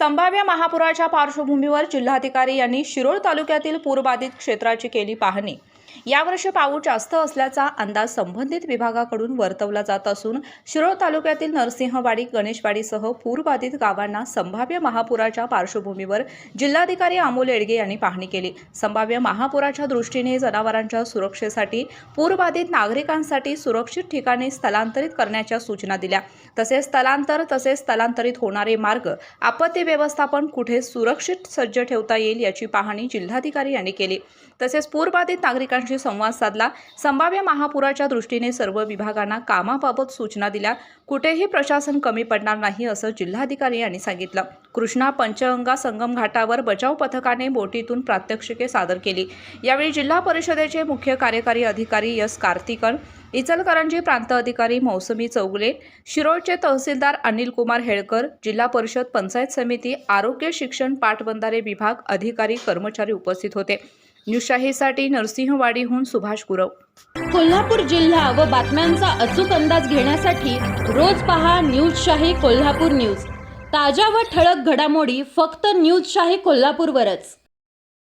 संभाव्य महापुराच्या पार्श्वभूमीवर जिल्हाधिकारी यांनी शिरोळ तालुक्यातील पूरबाधित क्षेत्राची केली पाहणी. यावर्षी पाऊस जास्त असल्याचा अंदाज संबंधित विभागाकडून वर्तवला जात असून शिरोळ तालुक्यातील नरसिंहवाडी गणेशवाडीसह पूरबाधित गावांना संभाव्य महापुराच्या पार्श्वभूमीवर जिल्हाधिकारी अमोल येडगे यांनी पाहणी केली. संभाव्य महापुराच्या दृष्टीने जनावरांच्या सुरक्षेसाठी पूरबाधित नागरिकांसाठी सुरक्षित ठिकाणी स्थलांतरित करण्याच्या सूचना दिल्या. तसेच स्थलांतर तसेच स्थलांतरित होणारे मार्ग आपत्ती व्यवस्थापन कुठे सुरक्षित सज्ज ठेवता येईल याची पाहणी जिल्हाधिकारी यांनी केली. तसेच पूरबाधित नागरिकांशी संवाद साधला. संभाव्य महापुराच्या दृष्टीने सर्व विभागांना कामाबाबत सूचना दिल्या. कुठेही प्रशासन कमी पडणार नाही असं जिल्हाधिकारी यांनी सांगितलं. कृष्णा पंचगंगा संगम घाटावर बचाव पथकाने बोटीतून प्रात्यक्षिके सादर केली. यावेळी जिल्हा परिषदेचे मुख्य कार्यकारी अधिकारी एस कार्तिकन इचलकरंजी प्रांत अधिकारी मौसमी चौगुले शिरोळचे तहसीलदार अनिल कुमार हेळकर जिल्हा परिषद पंचायत समिती आरोग्य शिक्षण पाटबंधारे विभाग अधिकारी कर्मचारी उपस्थित होते. न्यूशाहीसाठी नरसिंहवाडीहून सुभाष गुरव. कोल्हापूर जिल्हा व बातम्यांचा अचूक अंदाज घेण्यासाठी रोज पहा न्यूज शाही कोल्हापूर न्यूज. ताज्या व ठळक घडामोडी फक्त न्यूज शाही कोल्हापूरवरच.